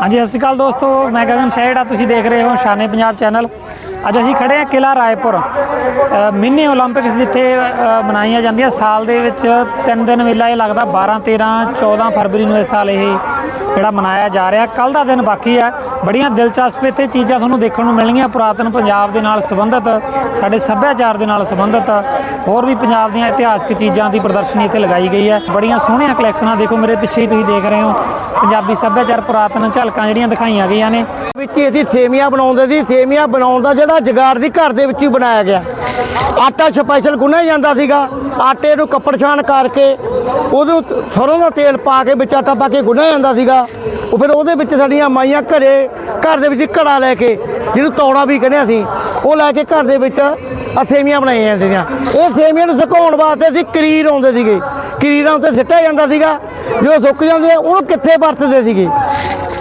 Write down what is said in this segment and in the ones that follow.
ਹਾਂਜੀ, ਸਤਿ ਸ਼੍ਰੀ ਅਕਾਲ ਦੋਸਤੋ। ਮੈਂ ਗਗਨ ਸ਼ਹਿੜਾ ਤੁਸੀਂ ਦੇਖ ਰਹੇ ਹੋ ਸ਼ਾਨੇ ਪੰਜਾਬ ਚੈਨਲ। ਅੱਜ ਅਸੀਂ ਖੜੇ ਹਾਂ ਕਿਲਾ ਰਾਏਪੁਰ। ਮਿੰਨੀ 올림픽ਸ ਜਿੱਥੇ ਮਨਾਈਆਂ ਜਾਂਦੀਆਂ। ਸਾਲ ਦੇ ਵਿੱਚ ਤਿੰਨ ਦਿਨ ਮੇਲਾ ਇਹ ਲੱਗਦਾ 12 13 14 ਫਰਵਰੀ ਨੂੰ ਇਸ ਸਾਲ ਇਹ ਜਿਹੜਾ ਮਨਾਇਆ ਜਾ ਰਿਹਾ ਕੱਲ ਦਾ ਦਿਨ ਬਾਕੀ ਹੈ। ਬੜੀਆਂ ਦਿਲਚਸਪ ਇੱਥੇ ਚੀਜ਼ਾਂ ਤੁਹਾਨੂੰ ਦੇਖਣ ਨੂੰ ਮਿਲਣਗੀਆਂ। ਪੁਰਾਤਨ ਪੰਜਾਬ ਦੇ ਨਾਲ ਸੰਬੰਧਿਤ, ਸਾਡੇ ਸੱਭਿਆਚਾਰ ਦੇ ਨਾਲ ਸੰਬੰਧਿਤ, ਹੋਰ ਵੀ ਪੰਜਾਬ ਦੀਆਂ ਇਤਿਹਾਸਕ ਚੀਜ਼ਾਂ ਦੀ ਪ੍ਰਦਰਸ਼ਨੀ ਇੱਥੇ ਲਗਾਈ ਗਈ ਹੈ। ਬੜੀਆਂ ਸੋਹਣੀਆਂ ਕਲੈਕਸ਼ਨਾਂ ਦੇਖੋ ਮੇਰੇ ਪਿੱਛੇ ਹੀ ਤੁਸੀਂ ਦੇਖ ਰਹੇ ਹੋ। ਪੰਜਾਬੀ ਸੱਭਿਆਚਾਰ ਪੁਰਾਤਨ ਝਲਕਾਂ ਜਿਹੜੀਆਂ ਦਿਖਾਈਆਂ ਗਈਆਂ ਨੇ। ਵਿੱਚ ਹੀ ਅਸੀਂ ਸੇਮੀਆਂ ਬਣਾਉਂਦੇ ਸੀ। ਸੇਮੀਆਂ ਬਣਾਉਣ ਦਾ ਜਿਹੜਾ ਜਗਾੜ ਦੀ ਘਰ ਦੇ ਵਿੱਚ ਹੀ ਬਣਾਇਆ ਗਿਆ। ਆਟਾ ਸਪੈਸ਼ਲ ਗੁੰਨਿਆ ਜਾਂਦਾ ਸੀਗਾ। ਆਟੇ ਨੂੰ ਕੱਪੜ ਛਾਣ ਕਰਕੇ ਉਹਨੂੰ ਸਰੋਂ ਦਾ ਤੇਲ ਪਾ ਕੇ ਵਿੱਚ ਆਟਾ ਪਾ ਕੇ ਗੁੰਨਿਆ ਜਾਂਦਾ ਸੀਗਾ। ਉਹ ਫਿਰ ਉਹਦੇ ਵਿੱਚ ਸਾਡੀਆਂ ਮਾਈਆਂ ਘਰੇ, ਘਰ ਦੇ ਵਿੱਚ ਘੜਾ ਲੈ ਕੇ, ਜਿਹਨੂੰ ਤੌੜਾ ਵੀ ਕਹਿੰਦੇ ਅਸੀਂ, ਉਹ ਲੈ ਕੇ ਘਰ ਦੇ ਵਿੱਚ ਆ ਸੇਮੀਆਂ ਬਣਾਈਆਂ ਜਾਂਦੀਆਂ। ਉਹ ਸੇਮੀਆਂ ਨੂੰ ਸੁਕਾਉਣ ਵਾਸਤੇ ਅਸੀਂ ਕਰੀਰ ਆਉਂਦੇ ਸੀਗੇ। ਕਰੀਰਾਂ ਉੱਤੇ ਸਿੱਟਿਆ ਜਾਂਦਾ ਸੀਗਾ। ਜਦੋਂ ਸੁੱਕ ਜਾਂਦੇ ਉਹਨੂੰ ਕਿੱਥੇ ਵਰਤਦੇ ਸੀਗੇ?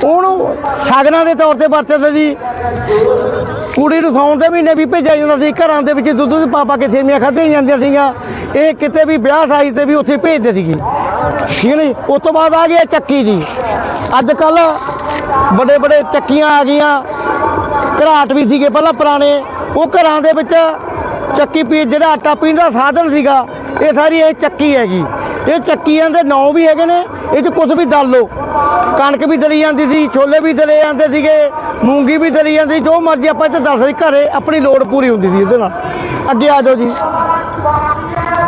ਉਹਨੂੰ ਸ਼ਗਨਾਂ ਦੇ ਤੌਰ ਤੇ ਵਰਤਦੇ ਸੀ। ਕੁੜੀ ਨੂੰ ਸੌਣ ਦੇ ਮਹੀਨੇ ਵੀ ਭੇਜਿਆ ਜਾਂਦਾ ਸੀ, ਘਰਾਂ ਦੇ ਵਿੱਚ ਦੁੱਧ ਦੇ ਪਾਪਾ ਕੇ ਸੇਮੀਆਂ ਖਾਧੀਆਂ ਜਾਂਦੀਆਂ ਸੀਗੀਆਂ। ਇਹ ਕਿਤੇ ਵੀ ਵਿਆਹ ਸਾਈ ਤੇ ਵੀ ਉੱਥੇ ਭੇਜਦੇ ਸੀਗੇ। ਠੀਕ ਨੇ ਉਸ ਤੋਂ ਬਾਅਦ ਆ ਗਿਆ ਚੱਕੀ ਜੀ। ਅੱਜ ਕੱਲ ਵੱਡੇ ਵੱਡੇ ਚੱਕੀਆਂ ਆ ਗਈਆਂ। ਘਰਾਟ ਵੀ ਸੀਗੇ ਪਹਿਲਾਂ ਪੁਰਾਣੇ। ਉਹ ਘਰਾਂ ਦੇ ਵਿੱਚ ਚੱਕੀ ਪੀ, ਜਿਹੜਾ ਆਟਾ ਪੀਣ ਦਾ ਸਾਧਨ ਸੀਗਾ, ਇਹ ਸਾਰੀ ਇਹ ਚੱਕੀ ਹੈਗੀ। ਇਹ ਚੱਕੀਆਂ ਦੇ ਨਾਂ ਵੀ ਹੈਗੇ ਨੇ। ਇਹ 'ਚ ਕੁਝ ਵੀ ਦਲ ਲਓ। ਕਣਕ ਵੀ ਦਲੀ ਜਾਂਦੀ ਸੀ ਛੋਲੇ ਵੀ ਦਲੇ ਜਾਂਦੇ ਸੀਗੇ ਮੂੰਗੀ ਵੀ ਦਲੀ ਜਾਂਦੀ ਜੋ ਮਰਜ਼ੀ ਆਪਾਂ ਇੱਥੇ ਦੱਸ ਸਕਦੇ ਘਰੇ ਆਪਣੀ ਲੋੜ ਪੂਰੀ ਹੁੰਦੀ ਸੀ ਉਹਦੇ ਨਾਲ। ਅੱਗੇ ਆ ਜਾਓ ਜੀ।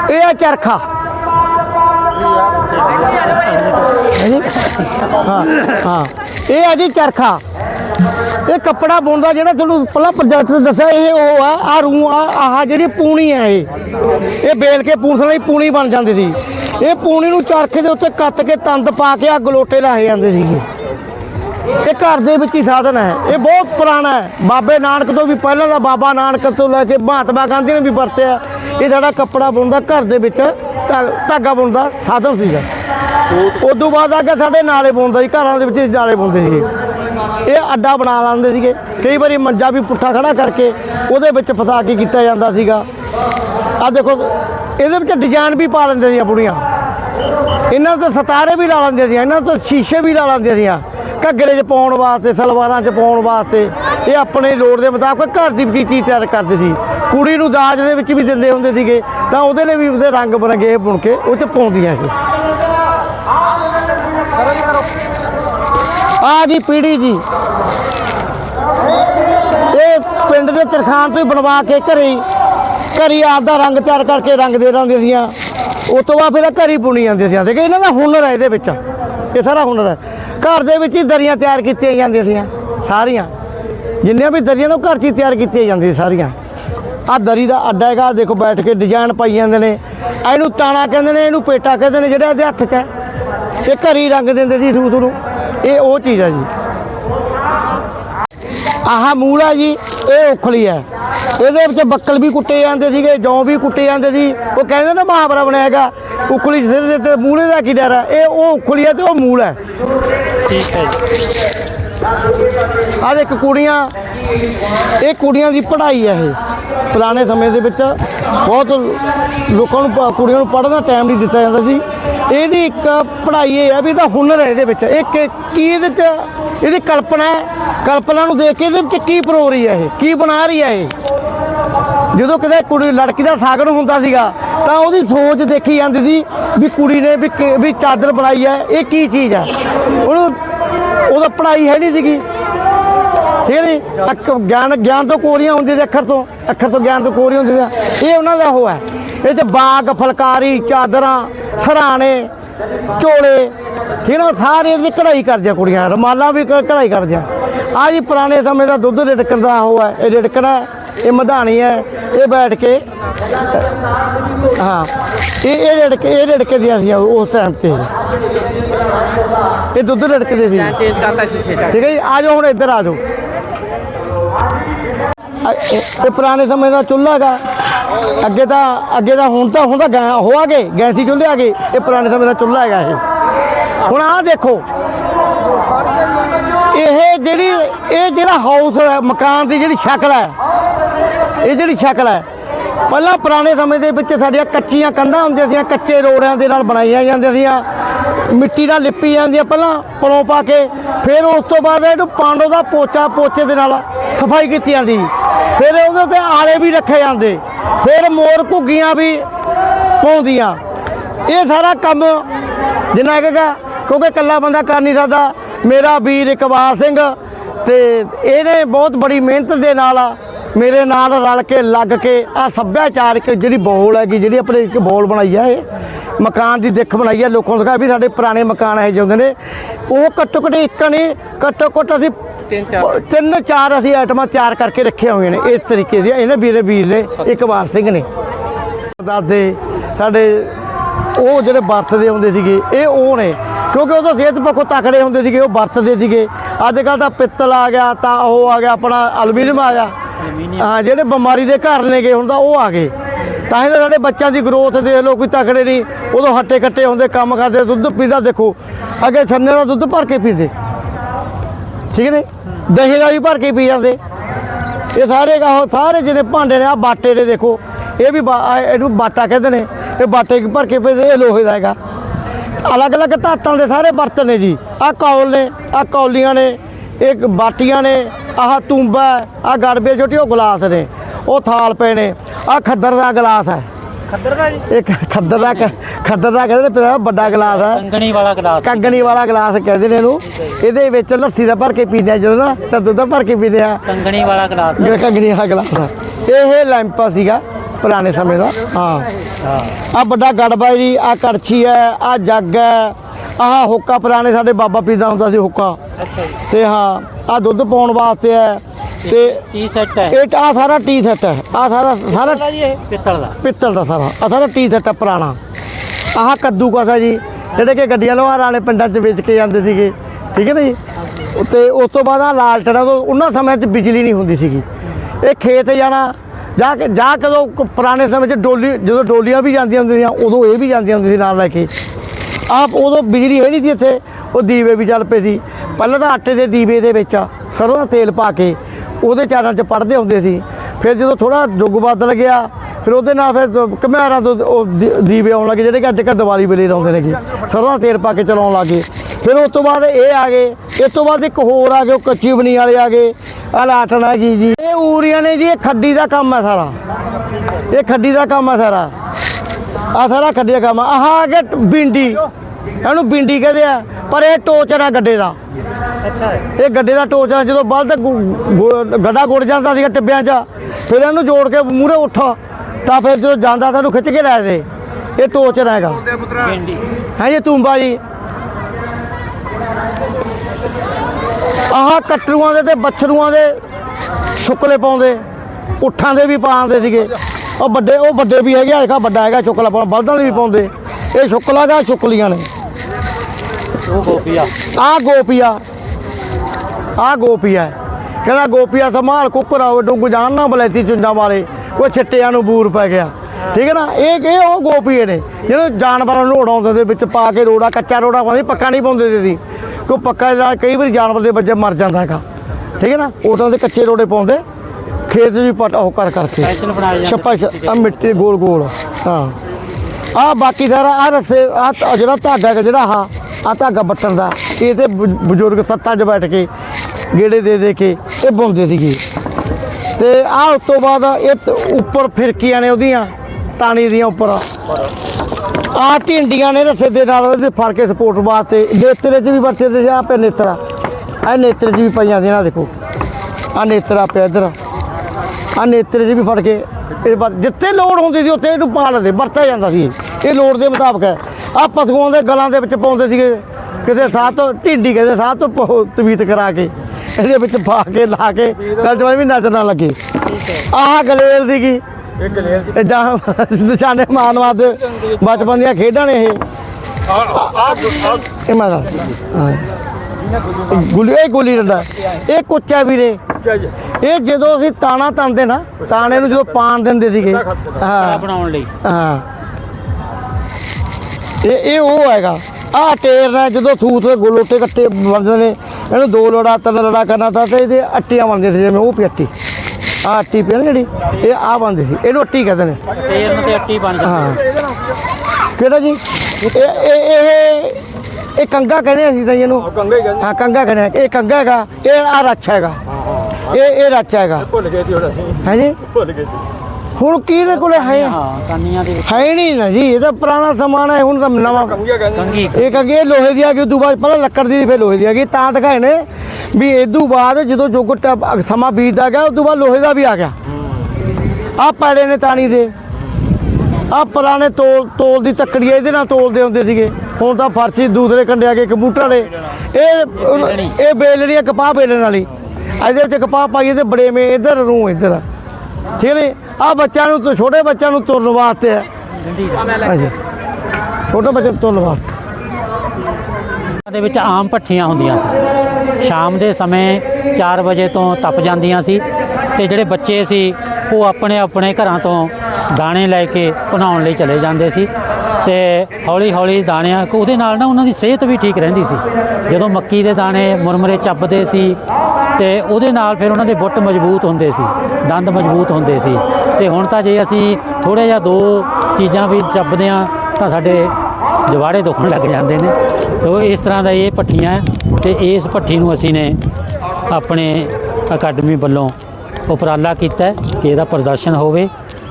ਇਹ ਆ ਚਰਖਾ? ਹਾਂ ਹਾਂ। ਇਹ ਆ ਜੀ ਚਰਖਾ। ਇਹ ਕੱਪੜਾ ਬੁਣਦਾ ਜਿਹੜਾ ਤੁਹਾਨੂੰ ਪਹਿਲਾਂ ਪ੍ਰੋਜੈਕਟ ਦੱਸਿਆ ਇਹ ਉਹ ਆ ਆ ਰੂ ਆ ਆਹ ਜਿਹੜੀ ਪੂਣੀ ਹੈ ਇਹ। ਇਹ ਬੇਲ ਕੇ ਪੂਸਣ ਲਈ ਪੂਣੀ ਬਣ ਜਾਂਦੀ ਸੀ। ਇਹ ਪੂਣੀ ਨੂੰ ਚਰਖੇ ਦੇ ਉੱਤੇ ਕੱਤ ਕੇ ਤੰਦ ਪਾ ਕੇ ਆ ਗਲੋਟੇ ਲਾਏ ਜਾਂਦੇ ਸੀਗੇ। ਇਹ ਘਰ ਦੇ ਵਿੱਚ ਹੀ ਸਾਧਨ ਹੈ। ਇਹ ਬਹੁਤ ਪੁਰਾਣਾ ਹੈ। ਬਾਬੇ ਨਾਨਕ ਤੋਂ ਵੀ ਪਹਿਲਾਂ ਦਾ ਬਾਬਾ ਨਾਨਕ ਤੋਂ ਲੈ ਕੇ ਮਹਾਤਮਾ ਗਾਂਧੀ ਨੇ ਵੀ ਵਰਤਿਆ। ਇਹ ਸਾਡਾ ਕੱਪੜਾ ਬੁਣਦਾ ਘਰ ਦੇ ਵਿੱਚ ਧਾਗਾ ਬੁਣਦਾ ਸਾਧਨ ਸੀਗਾ। ਉਦੋਂ ਬਾਅਦ ਆ ਕੇ ਸਾਡੇ ਨਾਲੇ ਬੁਣਦਾ ਸੀ ਘਰਾਂ ਦੇ ਵਿੱਚ ਨਾਲੇ ਬੁਣਦੇ ਸੀਗੇ। ਇਹ ਅੱਡਾ ਬਣਾ ਲੈਂਦੇ ਸੀਗੇ। ਕਈ ਵਾਰੀ ਮੰਜਾ ਵੀ ਪੁੱਠਾ ਖੜਾ ਕਰਕੇ ਉਹਦੇ ਵਿੱਚ ਫਸਾ ਕੇ ਕੀਤਾ ਜਾਂਦਾ ਸੀਗਾ। ਆ ਦੇਖੋ, ਇਹਦੇ ਵਿੱਚ ਡਿਜ਼ਾਈਨ ਵੀ ਪਾ ਲੈਂਦੇ ਸੀਆਂ ਬੁੜੀਆਂ। ਇਹਨਾਂ ਤੋਂ ਸਤਾਰੇ ਵੀ ਲਾ ਲੈਂਦੀਆਂ ਸੀ ਇਹਨਾਂ ਤੋਂ ਸ਼ੀਸ਼ੇ ਵੀ ਲਾ ਲੈਂਦੀਆਂ ਸੀ ਘੱਗਰੇ 'ਚ ਪਾਉਣ ਵਾਸਤੇ, ਸਲਵਾਰਾਂ 'ਚ ਪਾਉਣ ਵਾਸਤੇ, ਇਹ ਆਪਣੇ ਲੋੜ ਦੇ ਮੁਤਾਬਕ ਘਰ ਦੀ ਵੀ ਚੀਜ਼ ਤਿਆਰ ਕਰਦੇ ਸੀ। ਕੁੜੀ ਨੂੰ ਦਾਜ ਦੇ ਵਿੱਚ ਵੀ ਦਿੰਦੇ ਹੁੰਦੇ ਸੀਗੇ, ਤਾਂ ਉਹਦੇ ਲਈ ਵੀ ਉਹਦੇ ਰੰਗ ਬਰੰਗੇ ਬੁਣ ਕੇ ਉਹ 'ਚ ਪਾਉਂਦੀਆਂ ਇਹ ਆ ਗਈ ਪੀੜੀ ਜੀ। ਇਹ ਪਿੰਡ ਦੇ ਤਰਖਾਨ ਤੋਂ ਹੀ ਬਣਵਾ ਕੇ ਘਰੇ ਹੀ ਘਰੇ ਹੀ ਆਪਦਾ ਰੰਗ ਤਿਆਰ ਕਰਕੇ ਰੰਗ ਦੇ ਦਿੰਦੇ ਸੀਆਂ। ਉਸ ਤੋਂ ਬਾਅਦ ਫਿਰ ਇਹ ਘਰ ਹੀ ਬੁਣੀ ਜਾਂਦੀਆਂ ਸੀ ਇਹਨਾਂ ਦਾ ਹੁਨਰ ਹੈ ਇਹਦੇ ਵਿੱਚ। ਇਹ ਸਾਰਾ ਹੁਨਰ ਹੈ ਘਰ ਦੇ ਵਿੱਚ ਹੀ ਦਰੀਆਂ ਤਿਆਰ ਕੀਤੀਆਂ ਜਾਂਦੀਆਂ ਸੀਆਂ। ਸਾਰੀਆਂ। ਜਿੰਨੀਆਂ ਵੀ ਦਰੀਆਂ ਨੇ ਉਹ ਘਰ 'ਚ ਹੀ ਤਿਆਰ ਕੀਤੀਆਂ ਜਾਂਦੀਆਂ ਸਾਰੀਆਂ। ਆ ਦਰੀ ਦਾ ਅੱਡਾ ਹੈਗਾ। ਦੇਖੋ ਬੈਠ ਕੇ ਡਿਜ਼ਾਈਨ ਪਾਈ ਜਾਂਦੇ ਨੇ। ਆਹ ਇਹਨੂੰ ਤਾਣਾ ਕਹਿੰਦੇ ਨੇ, ਇਹਨੂੰ ਪੇਟਾ ਕਹਿੰਦੇ ਨੇ, ਜਿਹੜਾ ਇਹਦੇ ਹੱਥ 'ਚ ਹੈ। ਇਹ ਘਰੀ ਰੰਗ ਦਿੰਦੇ ਸੀ ਸੂਤ ਨੂੰ। ਇਹ ਉਹ ਚੀਜ਼ ਹੈ ਜੀ। ਆਹ ਮੂਲ ਜੀ ਇਹ ਉਖਲੀ ਹੈ ਇਹਦੇ ਵਿੱਚ ਬੱਕਲ ਵੀ ਕੁੱਟੇ ਜਾਂਦੇ ਸੀਗੇ ਜੌਂ ਵੀ ਕੁੱਟੇ ਜਾਂਦੇ ਸੀ। ਉਹ ਕਹਿੰਦੇ ਨੇ ਮਹਾਵਰਾ ਬਣਿਆ ਹੈਗਾ ਉਖਲੀ ਸਿਰ ਦੇ ਤੇ ਮੂਲੇ ਦਾ ਕੀ ਡਰ ਹੈ ਇਹ ਉਹ ਉਖਲੀ ਹੈ ਤੇ ਉਹ ਮੂਲ ਹੈ ਠੀਕ ਹੈ ਜੀ। ਆਹ ਦੇਖ ਕੁੜੀਆਂ ਇਹ ਕੁੜੀਆਂ ਦੀ ਪੜ੍ਹਾਈ ਹੈ ਇਹ। ਪੁਰਾਣੇ ਸਮੇਂ ਦੇ ਵਿੱਚ ਬਹੁਤ ਲੋਕਾਂ ਨੂੰ ਪ- ਕੁੜੀਆਂ ਨੂੰ ਪੜ੍ਹਨ ਦਾ ਟਾਈਮ ਨਹੀਂ ਦਿੱਤਾ ਜਾਂਦਾ ਸੀ। ਇਹਦੀ ਇੱਕ ਪੜ੍ਹਾਈ ਇਹ ਹੈ ਵੀ ਇਹਦਾ ਹੁਨਰ ਹੈ ਇਹਦੇ ਵਿੱਚ। ਇਹ ਕਿ- ਕੀ ਇਹਦੇ ਚ, ਇਹਦੀ ਕਲਪਨਾ ਹੈ? ਕਲਪਨਾ ਨੂੰ ਦੇਖ ਕੇ ਇਹਦੇ ਵਿੱਚ ਕੀ ਪਰੋ ਰਹੀ ਹੈ ਇਹ? ਕੀ ਬਣਾ ਰਹੀ ਹੈ ਇਹ? ਜਦੋਂ ਕਿਤੇ ਕੁੜੀ, ਲੜਕੀ ਦਾ ਸਾਗਣ ਹੁੰਦਾ ਸੀਗਾ, ਤਾਂ ਉਹਦੀ ਸੋਚ ਦੇਖੀ ਜਾਂਦੀ ਸੀ ਵੀ ਕੁੜੀ ਨੇ ਵੀ ਕਿ- ਵੀ ਚਾਦਰ ਬਣਾਈ ਹੈ, ਇਹ ਕੀ ਚੀਜ਼ ਹੈ? ਉਹਨੂੰ, ਉਹਦਾ ਪੜ੍ਹਾਈ ਹੈ ਨਹੀਂ ਸੀਗੀ। ਠੀਕ ਅੱਖ ਗਿਆਨ ਗਿਆਨ ਤੋਂ ਕੋਰੀਆਂ ਹੁੰਦੀਆਂ ਸੀ ਅੱਖਰ ਤੋਂ। ਅੱਖਰ ਤੋਂ ਗਿਆਨ ਤੋਂ ਕੋਰੀਆਂ ਹੁੰਦੀਆਂ। ਇਹ ਉਹਨਾਂ ਦਾ ਉਹ ਹੈ। ਇਹ ਚ ਬਾਗ ਫਲਕਾਰੀ ਚਾਦਰਾਂ ਸਰਾਣੇ ਝੋਲੇ ਠੀਕ ਨਾ ਸਾਰੇ ਇਹਦੀ ਕਢਾਈ ਕਰਦੀਆਂ ਕੁੜੀਆਂ। ਰਮਾਲਾਂ ਵੀ ਕਢਾਈ ਕਰਦੀਆਂ। ਆ ਜੀ ਪੁਰਾਣੇ ਸਮੇਂ ਦਾ ਦੁੱਧ ਰਿੜਕਣ ਦਾ ਉਹ ਹੈ। ਇਹ ਰਿੜਕਣਾ ਇਹ ਮਧਾਣੀ ਹੈ ਇਹ ਬੈਠ ਕੇ ਹਾਂ ਇਹ ਇਹ ਰਿੜਕੇ ਇਹ ਰਿੜਕੇ ਦੀਆਂ ਸੀ ਉਸ ਟਾਈਮ ਤੇ। ਇਹ ਦੁੱਧ ਰਿੜਕਦੇ ਸੀ। ਠੀਕ ਹੈ ਜੀ ਆ ਜਾਓ ਹੁਣ ਇੱਧਰ ਆ ਜਾਓ। ਇਹ ਪੁਰਾਣੇ ਸਮੇਂ ਦਾ ਚੁੱਲ੍ਹਾ ਹੈਗਾ ਅੱਗੇ ਤਾਂ ਅੱਗੇ ਤਾਂ ਹੁਣ ਤਾਂ ਹੁਣ ਤਾਂ ਗੈ ਹੋ ਆ ਗਏ, ਗੈਸੀ ਚੁੱਲ੍ਹੇ ਆ ਗਏ, ਇਹ ਪੁਰਾਣੇ ਸਮੇਂ ਦਾ ਚੁੱਲ੍ਹਾ ਹੈਗਾ ਇਹ। ਹੁਣ ਆਹ ਦੇਖੋ, ਇਹ ਜਿਹੜੀ, ਇਹ ਜਿਹੜਾ ਹਾਊਸ ਹੈ, ਮਕਾਨ ਦੀ ਜਿਹੜੀ ਸ਼ਕਲ ਹੈ, ਇਹ ਜਿਹੜੀ ਸ਼ਕਲ ਹੈ, ਪਹਿਲਾਂ ਪੁਰਾਣੇ ਸਮੇਂ ਦੇ ਵਿੱਚ ਸਾਡੀਆਂ ਕੱਚੀਆਂ ਕੰਧਾਂ ਹੁੰਦੀਆਂ ਸੀ ਕੱਚੇ ਰੋੜਿਆਂ ਦੇ ਨਾਲ ਬਣਾਈਆਂ ਜਾਂਦੀਆਂ ਸੀ ਮਿੱਟੀ ਨਾਲ ਲਿਪੀ ਜਾਂਦੀਆਂ ਪਹਿਲਾਂ ਪਲੋਂ ਪਾ ਕੇ, ਫਿਰ ਉਸ ਤੋਂ ਬਾਅਦ ਇਹਨੂੰ ਪਾਂਡੋ ਦਾ ਪੋਚਾ ਪੋਚੇ ਦੇ ਨਾਲ ਸਫ਼ਾਈ ਕੀਤੀ ਜਾਂਦੀ ਫਿਰ ਉਹਦੇ ਤੇ ਆਲੇ ਵੀ ਰੱਖੇ ਜਾਂਦੇ। ਫਿਰ ਮੋਰ ਘੁੱਗੀਆਂ ਵੀ ਪਾਉਂਦੀਆਂ। ਇਹ ਸਾਰਾ ਕੰਮ ਜਿੰਨਾ ਹੈਗਾ, ਕਿਉਂਕਿ ਇਕੱਲਾ ਬੰਦਾ ਕਰ ਨਹੀਂ ਸਕਦਾ। ਮੇਰਾ ਵੀਰ ਇਕਬਾਲ ਸਿੰਘ ਤੇ ਇਹਨੇ ਬਹੁਤ ਬੜੀ ਮਿਹਨਤ ਦੇ ਨਾਲ ਮੇਰੇ ਨਾਲ ਰਲ ਕੇ ਲੱਗ ਕੇ ਆ ਸੱਭਿਆਚਾਰਕ ਜਿਹੜੀ ਬੋਲ ਹੈਗੀ ਜਿਹੜੀ ਆਪਣੇ ਇੱਕ ਬੋਲ ਬਣਾਈ ਆ ਇਹ ਮਕਾਨ ਦੀ ਦਿੱਖ ਬਣਾਈ ਆ ਲੋਕਾਂ ਨੂੰ ਦਿਖਾਇਆ ਵੀ ਸਾਡੇ ਪੁਰਾਣੇ ਮਕਾਨ ਇਹ ਜਿਹੇ ਹੁੰਦੇ ਨੇ। ਉਹ ਘੱਟੋ ਘੱਟ ਇੱਕ ਨਹੀਂ ਘੱਟੋ ਘੱਟ ਅਸੀਂ ਤਿੰਨ ਚਾਰ। ਅਸੀਂ ਆਈਟਮਾਂ ਤਿਆਰ ਕਰਕੇ ਰੱਖੀਆਂ ਹੋਈਆਂ ਨੇ ਇਸ ਤਰੀਕੇ ਦੀਆਂ। ਇਹਨੇ ਵੀਰੇ ਵੀਰ ਨੇ ਇਕਬਾਲ ਸਿੰਘ ਨੇ। ਦਾਦੇ ਸਾਡੇ ਉਹ ਜਿਹੜੇ ਵਰਤਦੇ ਹੁੰਦੇ ਸੀਗੇ ਇਹ ਉਹ ਨੇ। ਕਿਉਂਕਿ ਉਦੋਂ ਸਿਹਤ ਪੱਖੋਂ ਤਕੜੇ ਹੁੰਦੇ ਸੀਗੇ ਉਹ ਵਰਤਦੇ ਸੀਗੇ। ਅੱਜ ਕੱਲ ਤਾਂ ਪਿੱਤਲ ਆ ਗਿਆ ਤਾਂ ਉਹ ਆ ਗਿਆ ਆਪਣਾ ਐਲੂਮੀਨੀਅਮ ਆ ਗਿਆ। ਹਾਂ ਜਿਹੜੇ ਬਿਮਾਰੀ ਦੇ ਘਰ ਨੇਗੇ ਹੁਣ ਤਾਂ ਉਹ ਆ ਗਏ। ਤਾਂ ਹੀ ਤਾਂ ਸਾਡੇ ਬੱਚਿਆਂ ਦੀ ਗਰੋਥ ਦੇਖ ਲਓ, ਕੋਈ ਤਕੜੇ ਨਹੀਂ। ਉਦੋਂ ਹੱਟੇ ਕੱਟੇ ਹੁੰਦੇ, ਕੰਮ ਕਰਦੇ, ਦੁੱਧ ਪੀਦਾ ਦੇਖੋ। ਅੱਗੇ ਛੰਨੇ ਦਾ ਦੁੱਧ ਭਰ ਕੇ ਪੀਂਦੇ। ਠੀਕ ਨੇ? ਦਹੀਂ ਦਾ ਵੀ ਭਰ ਕੇ ਪੀ ਜਾਂਦੇ। ਇਹ ਸਾਰੇ ਕਹੋ ਸਾਰੇ ਜਿਹੜੇ ਭਾਂਡੇ ਨੇ ਆ ਬਾਟੇ ਨੇ ਦੇਖੋ। ਇਹ ਵੀ ਇਹਨੂੰ ਬਾਟਾ ਕਹਿੰਦੇ ਨੇ। ਇਹ ਬਾਟੇ ਭਰ ਕੇ ਪਏ ਇਹ ਲੋਹੇ ਦਾ ਹੈਗਾ। ਅਲੱਗ-ਅਲੱਗ ਧਾਤਾਂ ਦੇ ਸਾਰੇ ਬਰਤਨ ਨੇ ਜੀ। ਆ ਕੌਲ ਨੇ ਆ ਕੌਲੀਆਂ ਨੇ, ਇਹ ਬਾਟੀਆਂ ਨੇ ਆਹ ਤੂੰਬਾ ਆ ਗੜਬੇ ਛੋਟੇ ਉਹ ਗਲਾਸ ਨੇ ਉਹ ਥਾਲ ਪਏ ਨੇ ਆ ਖੱਦਰ ਦਾ ਗਲਾਸ ਹੈ। ਖੱਦਰ ਦਾ ਜੀ? ਇੱਕ ਖੱਦਰ ਦਾ ਖੱਦਰ ਦਾ ਕਹਿੰਦੇ ਨੇ ਪਿਆ ਵੱਡਾ ਗਲਾਸ ਹੈ। ਕੰਗਣੀ ਵਾਲਾ ਗਲਾਸ। ਕੰਗਣੀ ਵਾਲਾ ਗਲਾਸ ਕਹਿੰਦੇ ਨੇ ਇਹਨੂੰ। ਇਹਦੇ ਵਿੱਚ ਲੱਸੀ ਦਾ ਭਰ ਕੇ ਪੀਂਦੇ ਆ ਜਦੋਂ ਨਾ ਤਾਂ ਦੁੱਧ ਦਾ ਭਰ ਕੇ ਪੀਂਦੇ ਆ। ਕੰਗਣੀ ਵਾਲਾ ਗਲਾਸ। ਜਿਹੜਾ ਕੰਗਣੀ ਵਾਲਾ ਗਲਾਸ ਆ ਇਹ ਲੈਂਪ ਸੀਗਾ ਪੁਰਾਣੇ ਸਮੇਂ ਦਾ। ਹਾਂ। ਆ ਵੱਡਾ ਗੜਬਾ ਜੀ ਆ ਕੜਛੀ ਹੈ ਆ ਜੱਗ ਹੈ ਆਹ ਹੁੱਕਾ ਪੁਰਾਣੇ ਸਾਡੇ ਬਾਬਾ ਪੀਦਾ ਹੁੰਦਾ ਸੀ ਹੁੱਕਾ। ਅੱਛਾ ਜੀ। ਤੇ ਹਾਂ ਆ ਦੁੱਧ ਪਾਉਣ ਵਾਸਤੇ ਹੈ। ਤੇ ਟੀ ਸੈੱਟ ਹੈ। ਇਹ ਆ ਸਾਰਾ ਟੀ ਸੈੱਟ ਹੈ। ਆ ਸਾਰਾ ਸਾਰਾ ਪਿੱਤਲ ਦਾ। ਪਿੱਤਲ ਦਾ ਸਾਰਾ। ਆ ਸਾਰਾ ਟੀ ਸੈੱਟ ਹੈ ਪੁਰਾਣਾ। ਆਹ ਕੱਦੂ ਕਸਾ ਜੀ। ਜਿਹੜੇ ਕਿ ਗੱਡੀਆਂ ਲੋਹਾਰ ਵਾਲੇ ਪਿੰਡਾਂ 'ਚ ਵੇਚ ਕੇ ਜਾਂਦੇ ਸੀਗੇ। ਠੀਕ ਹੈ ਨਾ ਜੀ? ਤੇ ਉਸ ਤੋਂ ਬਾਅਦ ਆ ਲਾਲਟਣਾ ਤੋਂ ਉਹਨਾਂ ਸਮਿਆਂ 'ਚ ਬਿਜਲੀ ਨਹੀਂ ਹੁੰਦੀ ਸੀਗੀ। ਇਹ ਖੇਤ ਜਾਣਾ ਜਾ ਕੇ ਜਾ ਕਦੋਂ ਪੁਰਾਣੇ ਸਮੇਂ 'ਚ ਡੋਲੀ ਜਦੋਂ ਡੋਲੀਆਂ ਵੀ ਜਾਂਦੀਆਂ ਹੁੰਦੀਆਂ ਉਦੋਂ ਇਹ ਵੀ ਜਾਂਦੀਆਂ ਹੁੰਦੀਆਂ ਸੀ ਨਾਲ ਲੈ ਕੇ। ਆਪ ਉਦੋਂ ਬਿਜਲੀ ਹੈ ਨਹੀਂ ਸੀ ਇੱਥੇ। ਉਹ ਦੀਵੇ ਵੀ ਚੱਲ ਪਏ ਸੀ। ਪਹਿਲਾਂ ਤਾਂ ਆਟੇ ਦੇ ਦੀਵੇ ਦੇ ਵਿੱਚ ਸਰੋਂ ਦਾ ਤੇਲ ਪਾ ਕੇ ਉਹਦੇ ਚਾਰਾਂ 'ਚ ਪੜਦੇ ਹੁੰਦੇ ਸੀ। ਫਿਰ ਜਦੋਂ ਥੋੜਾ ਯੁੱਗ ਬਦਲ ਗਿਆ, ਫਿਰ ਉਹਦੇ ਨਾਲ ਫਿਰ ਘਮਿਆਰਾਂ ਤੋਂ ਉਹ ਦੀਵੇ ਆਉਣ ਲੱਗੇ, ਜਿਹੜੇ ਕਿ ਅੱਜ ਕੱਲ੍ਹ ਦੀਵਾਲੀ ਵੇਲੇ ਲਾਉਂਦੇ ਨੇਗੇ। ਸਰੋਂ ਦਾ ਤੇਲ ਪਾ ਕੇ ਚਲਾਉਣ ਲੱਗੇ ਫਿਰ ਉਸ ਤੋਂ ਬਾਅਦ ਇਹ ਆ ਗਏ। ਇਸ ਤੋਂ ਬਾਅਦ ਇੱਕ ਹੋਰ ਆ ਗਏ, ਉਹ ਕੱਚੀ ਬਣੀ ਵਾਲੇ ਆ ਗਏ। ਆ ਲਾਟਣਾ ਜੀ ਜੀ। ਇਹ ਊਰੀਆਂ ਨੇ ਜੀ, ਇਹ ਖੱਡੀ ਦਾ ਕੰਮ ਹੈ ਸਾਰਾ। ਇਹ ਖੱਡੀ ਦਾ ਕੰਮ ਹੈ ਸਾਰਾ। ਆ ਸਾਰਾ ਖੱਡੀ ਦਾ ਕੰਮ। ਆ ਆਹ ਆ ਗਿਆ ਬਿੰਡੀ ਇਹਨੂੰ ਬਿੰਡੀ ਕਹਿੰਦੇ ਆ ਪਰ ਇਹ ਟੋਚਰ ਆ ਗੱਡੇ ਦਾ। ਅੱਛਾ। ਇਹ ਗੱਡੇ ਦਾ ਟੋਚਰ ਜਦੋਂ ਬਲਦ ਗੁ- ਗੁ- ਗੱਡਾ ਗੁੜ ਜਾਂਦਾ ਸੀਗਾ ਟਿੱਬਿਆਂ 'ਚ ਫਿਰ ਇਹਨੂੰ ਜੋੜ ਕੇ ਮੂਹਰੇ ਉੱਠ ਤਾਂ ਫਿਰ ਜਦੋਂ ਜਾਂਦਾ ਤਾਂ ਇਹਨੂੰ ਖਿੱਚ ਕੇ ਲੈ ਦੇ। ਇਹ ਟੋਚਰ ਹੈਗਾ ਹੈ ਇਹ ਤੂੰਬਾ ਜੀ। ਆਹ ਕਟਰੂਆਂ ਦੇ ਤੇ ਬੱਛਰੂਆਂ ਦੇ ਸ਼ੁਕਲੇ ਪਾਉਂਦੇ ਉੱਠਾਂ ਦੇ ਵੀ ਪਾਉਂਦੇ ਸੀਗੇ। ਉਹ ਵੱਡੇ ਉਹ ਵੱਡੇ ਵੀ ਹੈਗੇ ਆ ਦੇਖਾ ਵੱਡਾ ਹੈਗਾ, ਸ਼ੁਕਲਾ ਪਾਉਣ ਬਲਦਾਂ ਦੇ ਵੀ ਪਾਉਂਦੇ। ਇਹ ਸ਼ੁਕਲਾ ਗਾ, ਸ਼ੁਕਲੀਆਂ ਨੇ। ਉਹ ਗੋਪੀਆ। ਆ ਗੋਪੀਆ ਆ ਗੋਪੀਆ ਕਹਿੰਦਾ ਗੋਪੀਆ ਸੰਭਾਲ ਕੁੱਕਰ ਹੋਵੇ ਡੁੱਗ ਜਾਣ ਨਾ ਬਲੈਤੀ ਚੁੰਜਾਂ ਵਾਲੇ ਕੋਈ ਛਿੱਟਿਆਂ ਨੂੰ ਬੂਰ ਪੈ ਗਿਆ। ਠੀਕ ਹੈ ਨਾ? ਇਹ ਇਹ ਉਹ ਗੋਪੀਏ ਨੇ ਜਿਹੜੇ ਜਾਨਵਰਾਂ ਨੂੰ ਉਡਾਉਂਦੇ ਦੇ ਵਿੱਚ ਪਾ ਕੇ ਰੋੜਾ, ਕੱਚਾ ਰੋੜਾ ਪਾਉਂਦੇ ਪੱਕਾ ਨਹੀਂ ਪਾਉਂਦੇ ਸੀ। ਕੋਈ ਪੱਕਾ ਕਈ ਵਾਰੀ ਜਾਨਵਰ ਦੇ ਬੱਚੇ ਮਰ ਜਾਂਦਾ ਹੈਗਾ। ਠੀਕ ਹੈ ਨਾ? ਉਦੋਂ ਦੇ ਕੱਚੇ ਰੋੜੇ ਪਾਉਂਦੇ। ਖੇਤ ਵੀ ਪਟ ਉਹ ਕਰ ਕਰਕੇ। ਛੱਪਾ ਆ ਮਿੱਟੀ ਗੋਲ ਗੋਲ ਹਾਂ। ਆ ਬਾਕੀ ਸਾਰਾ ਆ ਰਸੇ ਆ ਜਿਹੜਾ ਧਾਗਾ ਜਿਹੜਾ ਆ ਆ ਧਾਗਾ ਬੱਟਣ ਦਾ ਇਹ ਤੇ ਬਜ਼ੁਰਗ ਸੱਤਾਂ 'ਚ ਬੈਠ ਕੇ ਗੇੜੇ ਦੇ ਦੇ ਕੇ ਇਹ ਬੁਣਦੇ ਸੀਗੇ। ਤੇ ਆ ਉਸ ਤੋਂ ਬਾਅਦ ਇਹ ਉੱਪਰ ਫਿਰਕੀਆਂ ਨੇ ਉਹਦੀਆਂ ਤਾਣੀ ਦੀਆਂ ਉੱਪਰ। ਆ ਢਿੰਡੀਆਂ ਨੇ ਰਸੇ ਦੇ ਨਾਲ ਉਹਦੇ ਫੜ ਕੇ ਸਪੋਰਟ ਵਾਸਤੇ ਨੇਤਰੇ 'ਚ ਵੀ ਵਰਤੇ ਤੇ ਆ ਪੇ ਨੇਤਰਾ। ਆ ਨੇਤਰੇ 'ਚ ਵੀ ਪਈਆਂ ਦੀਆਂ ਦੇਖੋ। ਆ ਨੇਤਰਾ ਪਿਆ ਇੱਧਰ। ਆ ਨੇਤਰੇ 'ਚ ਵੀ ਫੜ ਕੇ ਇਹ ਵਰ- ਜਿੱਥੇ ਲੋੜ ਹੁੰਦੀ ਸੀ ਉੱਥੇ ਇਹਨੂੰ ਪਾ ਲੈਂਦੇ ਵਰਤਿਆ ਜਾਂਦਾ ਸੀ ਇਹ। ਇਹ ਲੋੜ ਦੇ ਮੁਤਾਬਕ ਹੈ। ਆ ਪਸ਼ੂਆਂ ਦੇ ਗਲਾਂ ਦੇ ਵਿੱਚ ਪਾਉਂਦੇ ਸੀਗੇ। ਕਿਤੇ ਸਾਹ ਤੋਂ ਢਿੰਡੀ ਕਿਤੇ ਸਾਹ ਤੋਂ ਤਵੀਤ ਕਰਾ ਕੇ ਇਹਦੇ ਵਿੱਚ ਪਾ ਕੇ ਲਾ ਕੇ ਗੱਲ ਜਵਾਈ ਵੀ ਨੱਚ ਨਾ ਲੱਗੇ। ਆਹ ਗਲੇਲ ਸੀਗੀ। ਇਹ ਗਲੇਲ ਇਹ ਜਾਂ ਨਿਸ਼ਾਨੇ ਮਾਰਨ ਵਾਸਤੇ ਬਚਪਨ ਦੀਆਂ ਖੇਡਾਂ ਨੇ ਇਹ। ਇਹ ਮਾਦਾ ਹਾਂ। ਗੁੱਲੀ ਇਹ ਗੁੱਲੀ ਡੰਡਾ। ਇਹ ਕੁੱਚਾ ਵੀਰੇ। ਇਹ ਜਦੋਂ ਅਸੀਂ ਤਾਣਾ ਤਣਦੇ ਨਾ ਤਾਣੇ ਨੂੰ ਜਦੋਂ ਪਾਣ ਦਿੰਦੇ ਸੀਗੇ ਹਾਂ। ਬਣਾਉਣ ਲਈ। ਹਾਂ। ਇਹ ਇਹ ਉਹ ਹੈਗਾ। ਆਹ ਟੇਰ ਨਾਲ ਜਦੋਂ ਸੂਤ ਦੇ ਗੋਲੋਟੇ ਕੱਟੇ ਬਣਦੇ ਨੇ ਇਹਨੂੰ ਦੋ ਲੜਾ ਤਿੰਨ ਲੜਾ ਕਰਨਾ ਤਾਂ ਤੇ ਇਹਦੇ ਅੱਟੀਆਂ ਬਣਦੀਆਂ ਸੀ ਜਿਵੇਂ ਉਹ ਅੱਟੀ। ਆਹ ਅੱਟੀ ਪਈ ਨਾ ਜਿਹੜੀ ਇਹ ਆ ਬਣਦੀ ਸੀ ਇਹਨੂੰ ਅੱਟੀ ਕਹਿੰਦੇ ਨੇ। ਤੇਰਨ ਤੇ ਅੱਟੀ ਬਣ ਜਾਂਦੀ ਹਾਂ। ਕਿਹੜਾ ਜੀ? ਇਹ ਇਹ ਇਹ ਇਹ ਕੰਗਾ ਕਹਿੰਦੇ ਅਸੀਂ ਤਾਂ ਇਹਨੂੰ। ਕੰਗਾ ਹੀ ਕਹਿੰਦੇ। ਹਾਂ ਕੰਗਾ ਕਹਿੰਦੇ ਇਹ ਕੰਗਾ ਹੈਗਾ ਇਹ ਆ ਰੱਛ ਹੈਗਾ। ਇਹ ਇਹ ਰੱਛ ਹੈਗਾ। ਭੁੱਲ ਗਏ ਸੀ ਹੁਣ ਅਸੀਂ। ਹੈ ਜੀ? ਭੁੱਲ ਗਏ ਸੀ ਹੁਣ ਕਿਹਦੇ ਕੋਲੇ ਹੈ? ਹਾਂ ਕਾਨੀਆਂ ਦੇ ਹੈ ਨਹੀਂ ਨਾ ਜੀ ਇਹ ਤਾਂ ਪੁਰਾਣਾ ਸਮਾਨ ਹੈ ਹੁਣ ਤਾਂ ਨਵਾਂ ਕੰਗੀ। ਇਹ ਕੰਗੇ ਲੋਹੇ ਦੀ ਆ ਗਈ ਉਦੋਂ ਬਾਅਦ ਪਹਿਲਾਂ ਲੱਕੜ ਦੀ ਫਿਰ ਲੋਹੇ ਦੀ ਆ ਗਈ। ਤਾਂ ਦਿਖਾਏ ਨੇ ਵੀ ਇਦੋਂ ਬਾਅਦ ਜਦੋਂ ਜੋਗ ਸਮਾਂ ਬੀਤਦਾ ਗਿਆ ਉਦੋਂ ਬਾਅਦ ਲੋਹੇ ਦਾ ਵੀ ਆ ਗਿਆ। ਆ ਪੈੜੇ ਨੇ ਤਾਣੀ ਦੇ। ਆ ਪੁਰਾਣੇ ਤੋਲ ਤੋਲ ਦੀ ਤੱਕੜੀ ਇਹਦੇ ਨਾਲ ਤੋਲਦੇ ਹੁੰਦੇ ਸੀਗੇ। ਹੁਣ ਤਾਂ ਫਰਸ਼ੀ ਦੂਸਰੇ ਕੰਡੇ ਆ ਗਏ ਕੰਪਿਊਟਰ ਵਾਲੇ। ਇਹ ਇਹ ਬੇਲਣੀ। ਕਪਾਹ ਬੇਲਣ ਵਾਲੀ। ਇਹਦੇ ਵਿੱਚ ਕਪਾਹ ਪਾਈਏ ਤੇ ਬੜੇ ਇੱਧਰ ਨੂੰ, ਇੱਧਰ। ਠੀਕ ਨੇ ਆ ਬੱਚਿਆਂ ਨੂੰ ਤਾਂ, ਛੋਟੇ ਬੱਚਿਆਂ ਨੂੰ ਤੁਰਨ ਵਾਸਤੇ ਹੈ। ਛੋਟੇ ਬੱਚੇ ਤੁਰਨ ਵਾਸਤੇ। ਦੇ ਵਿੱਚ ਆਮ ਭੱਠੀਆਂ ਹੁੰਦੀਆਂ ਸੀ। ਸ਼ਾਮ ਦੇ ਸਮੇਂ 4 ਵਜੇ ਤੋਂ ਤਪ ਜਾਂਦੀਆਂ ਸੀ ਤੇ ਜਿਹੜੇ ਬੱਚੇ ਸੀ, ਉਹ ਆਪਣੇ ਆਪਣੇ ਘਰਾਂ ਤੋਂ ਦਾਣੇ ਲੈ ਕੇ ਬਣਾਉਣ ਲਈ ਚਲੇ ਜਾਂਦੇ ਸੀ ਤੇ ਹੌਲੀ ਹੌਲੀ ਦਾਣਿਆਂ, ਉਹਦੇ ਨਾਲ ਨਾ ਉਹਨਾਂ ਦੀ ਸਿਹਤ ਵੀ ਠੀਕ ਰਹਿੰਦੀ ਸੀ। ਜਦੋਂ ਮੱਕੀ ਦੇ ਦਾਣੇ ਮੁਰਮਰੇ ਚੱਬਦੇ ਸੀ ਤੇ ਉਹਦੇ ਨਾਲ ਫਿਰ ਉਹਨਾਂ ਦੇ ਬੁੱਟ ਮਜ਼ਬੂਤ ਹੁੰਦੇ ਸੀ, ਦੰਦ ਮਜ਼ਬੂਤ ਹੁੰਦੇ ਸੀ। ਤੇ ਹੁਣ ਤਾਂ ਜੇ ਅਸੀਂ ਥੋੜੇ ਜਿਹਾ ਦੋ ਚੀਜ਼ਾਂ ਵੀ ਚੱਬਦੇ ਆ ਤਾਂ ਸਾਡੇ ਜਵਾੜੇ ਦੁਖਣ ਲੱਗ ਜਾਂਦੇ ਨੇ। ਸੋ ਇਸ ਤਰ੍ਹਾਂ ਦਾ ਇਹ ਭੱਠੀਆਂ ਹੈ ਤੇ ਇਸ ਭੱਠੀ ਨੂੰ ਅਸੀਂ ਨੇ ਆਪਣੇ ਅਕੈਡਮੀ ਵੱਲੋਂ ਉਪਰਾਲਾ ਕੀਤਾ ਕਿ ਇਹਦਾ ਪ੍ਰਦਰਸ਼ਨ ਹੋਵੇ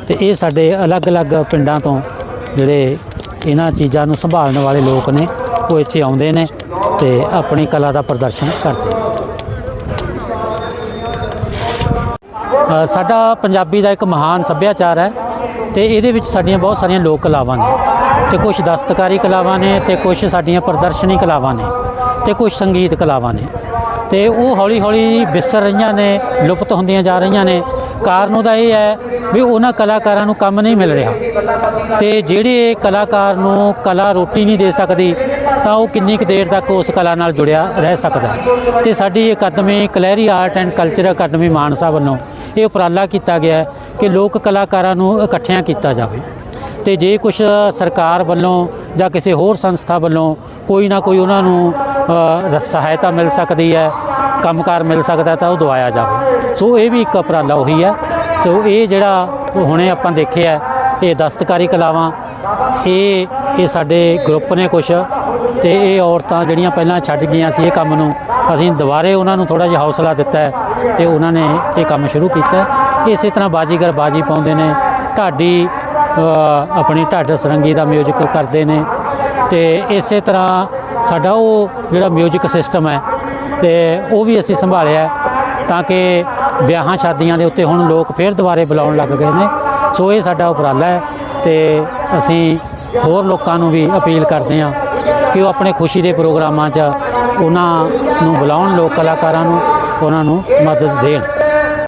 ਤੇ ਇਹ ਸਾਡੇ ਅਲੱਗ-ਅਲੱਗ ਪਿੰਡਾਂ ਤੋਂ ਜਿਹੜੇ ਇਹਨਾਂ ਚੀਜ਼ਾਂ ਨੂੰ ਸੰਭਾਲਣ ਵਾਲੇ ਲੋਕ ਨੇ, ਉਹ ਇੱਥੇ ਆਉਂਦੇ ਨੇ ਤੇ ਆਪਣੀ ਕਲਾ ਦਾ ਪ੍ਰਦਰਸ਼ਨ ਕਰਦੇ ਨੇ ਅ, ਸਾਡਾ ਪੰਜਾਬੀ ਦਾ ਇੱਕ ਮਹਾਨ ਸੱਭਿਆਚਾਰ ਹੈ ਤੇ ਇਹਦੇ ਵਿੱਚ ਸਾਡੀਆਂ ਬਹੁਤ ਸਾਰੀਆਂ ਲੋਕ ਕਲਾਵਾਂ ਨੇ ਤੇ ਕੁਝ ਦਸਤਕਾਰੀ ਕਲਾਵਾਂ ਨੇ ਤੇ ਕੁਝ ਸਾਡੀਆਂ ਪ੍ਰਦਰਸ਼ਨੀ ਕਲਾਵਾਂ ਨੇ ਤੇ ਕੁਝ ਸੰਗੀਤ ਕਲਾਵਾਂ ਨੇ ਤੇ ਉਹ ਹੌਲੀ ਹੌਲੀ ਵਿਸਰ ਰਹੀਆਂ ਨੇ, ਲੁਪਤ ਹੁੰਦੀਆਂ ਜਾ ਰਹੀਆਂ ਨੇ ਕਾਰਨ ਉਹਦਾ ਇਹ ਹੈ ਵੀ ਉਹਨਾਂ ਕਲਾਕਾਰਾਂ ਨੂੰ ਕੰਮ ਨਹੀਂ ਮਿਲ ਰਿਹਾ ਤੇ ਜਿਹੜੇ ਕਲਾਕਾਰ ਨੂੰ ਕਲਾ ਰੋਟੀ ਨਹੀਂ ਦੇ ਸਕਦੀ, ਤਾਂ ਉਹ ਕਿੰਨੀ ਕੁ ਦੇਰ ਤੱਕ ਉਸ ਕਲਾ ਨਾਲ ਜੁੜਿਆ ਰਹਿ ਸਕਦਾ ਹੈ। ਤੇ ਸਾਡੀ ਅਕਾਦਮੀ ਕਲੈਰੀ art and culture academy Mansa ਵੱਲੋਂ ਇਹ ਉਪਰਾਲਾ ਕੀਤਾ ਗਿਆ ਕਿ ਲੋਕ ਕਲਾਕਾਰਾਂ ਨੂੰ ਇਕੱਠਿਆਂ ਕੀਤਾ ਜਾਵੇ। ਤੇ ਜੇ ਕੁਝ ਸਰਕਾਰ ਵੱਲੋਂ ਜਾਂ ਕਿਸੇ ਹੋਰ ਸੰਸਥਾ ਵੱਲੋਂ ਕੋਈ ਨਾ ਕੋਈ ਉਹਨਾਂ ਨੂੰ ਸਹਾਇਤਾ ਮਿਲ ਸਕਦੀ ਹੈ, ਕੰਮਕਾਰ ਮਿਲ ਸਕਦਾ ਤਾਂ ਉਹ ਦਵਾਇਆ ਜਾਵੇ। ਸੋ ਇਹ ਵੀ ਇੱਕ ਉਪਰਾਲਾ ਉਹੀ ਹੈ। ਸੋ ਇਹ ਜਿਹੜਾ ਹੁਣੇ ਆਪਾਂ ਦੇਖਿਆ ਇਹ ਦਸਤਕਾਰੀ ਕਲਾਵਾਂ, ਇਹ ਇਹ ਸਾਡੇ ਗਰੁੱਪ ਨੇ ਕੁਛ ਤੇ ਇਹ ਔਰਤਾਂ ਜਿਹੜੀਆਂ ਪਹਿਲਾਂ ਛੱਡ ਗਈਆਂ ਸੀ ਇਹ ਕੰਮ ਨੂੰ, ਅਸੀਂ ਦੁਬਾਰੇ ਉਹਨਾਂ ਨੂੰ ਥੋੜਾ ਜਿਹਾ ਹੌਸਲਾ ਦਿੱਤਾ ਹੈ। ਤੇ ਉਹਨਾਂ ਨੇ ਇਹ ਕੰਮ ਸ਼ੁਰੂ ਕੀਤਾ। ਹੈ। ਇਸੇ ਤਰ੍ਹਾਂ ਬਾਜੀਗਰ ਬਾਜੀ ਪਾਉਂਦੇ ਨੇ। ਢਾਡੀ ਆਪਣੀ ਢੱਡ ਸਰੰਗੀ ਦਾ ਮਿਊਜ਼ਿਕ ਕਰਦੇ ਨੇ। ਤੇ ਇਸੇ ਤਰ੍ਹਾਂ ਸਾਡਾ ਉਹ ਜਿਹੜਾ ਮਿਊਜ਼ਿਕ ਸਿਸਟਮ ਹੈ, ਤੇ ਉਹ ਵੀ ਅਸੀਂ ਸੰਭਾਲਿਆ ਤਾਂ ਕਿ ਵਿਆਹਾਂ ਸ਼ਾਦੀਆਂ ਦੇ ਉੱਤੇ ਹੁਣ ਲੋਕ ਫੇਰ ਦੁਬਾਰੇ ਬੁਲਾਉਣ ਲੱਗ ਗਏ ਨੇ। ਸੋ ਇਹ ਸਾਡਾ ਉਪਰਾਲਾ ਹੈ ਤੇ ਅਸੀਂ ਹੋਰ ਲੋਕਾਂ ਨੂੰ ਵੀ ਅਪੀਲ ਕਰਦੇ ਹਾਂ ਕਿ ਉਹ ਆਪਣੇ ਖੁਸ਼ੀ ਦੇ ਪ੍ਰੋਗਰਾਮਾਂ 'ਚ ਉਹਨਾਂ ਨੂੰ ਬੁਲਾਉਣ, ਲੋਕ ਕਲਾਕਾਰਾਂ ਨੂੰ ਉਹਨਾਂ ਨੂੰ ਮਦਦ ਦੇਣ।